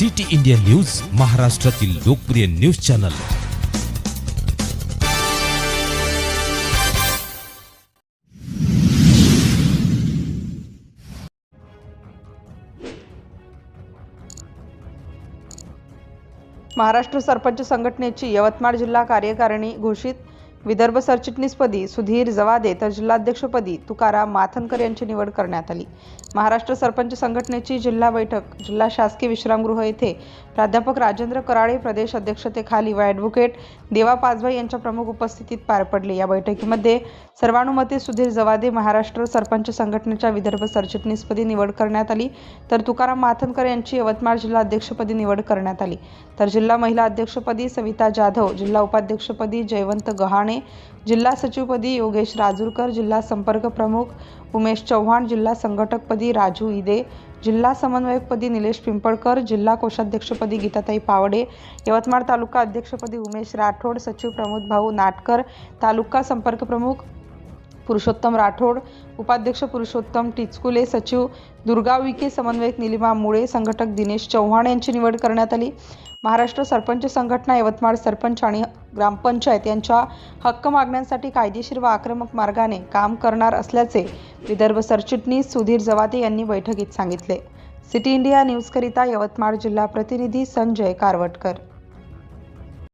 City India news महाराष्ट्रातील लोकप्रिय news channel. Maharashtra sarpanch संघटनेची यवतमाळ जिल्हा कार्यकारिणी घोषित विदर्भ सरचिटणीसपदी सुधीर जवादे तर जिल्हाध्यक्षपदी तुकाराम माथनकर यांची निवड करण्यात आली. महाराष्ट्र सरपंच संघटनेची जिल्हा बैठक जिल्हा शासकीय विश्रामगृह येथे प्राध्यापक राजेंद्र कराळे प्रदेश अध्यक्षतेखाली व ॲडव्होकेट देवा पाचभाई यांच्या प्रमुख उपस्थितीत पार पडले. या बैठकीमध्ये सर्वानुमते सुधीर जवादे महाराष्ट्र सरपंच संघटनेच्या विदर्भ सरचिटणीसपदी निवड करण्यात आली. तर तुकाराम माथनकर यांची यवतमाळ जिल्हा अध्यक्षपदी निवड करण्यात आली. तर जिल्हा महिला अध्यक्षपदी सविता जाधव जिल्हा उपाध्यक्षपदी जयवंत गहाणे जिल्हा सचिवपदी योगेश राजूरकर जिल्हा संपर्क प्रमुख उमेश चव्हाण जिल्हा संघटकपदी राजू इदे जिल्हा समन्वयकपदी निलेश पिंपळकर जिल्हा कोषाध्यक्षपदी गीताताई पावडे यवतमाळ तालुका अध्यक्षपदी उमेश राठोड सचिव प्रमोद भाऊ नाटकर तालुका संपर्क प्रमुख पुरुषोत्तम राठोड उपाध्यक्ष पुरुषोत्तम टिचकुले सचिव दुर्गा विखे समन्वयक निलिमा मुळे संघटक दिनेश चव्हाण यांची निवड करण्यात आली. महाराष्ट्र सरपंच संघटना यवतमाळ सरपंच आणि ग्रामपंचायत यांच्या हक्क मागण्यांसाठी कायदेशीर व आक्रमक मार्गाने काम करणार असल्याचे विदर्भ सरचिटणीस सुधीर जवाते यांनी बैठकीत सांगितले. सिटी इंडिया न्यूजकरिता यवतमाळ जिल्हा प्रतिनिधी संजय कारवटकर.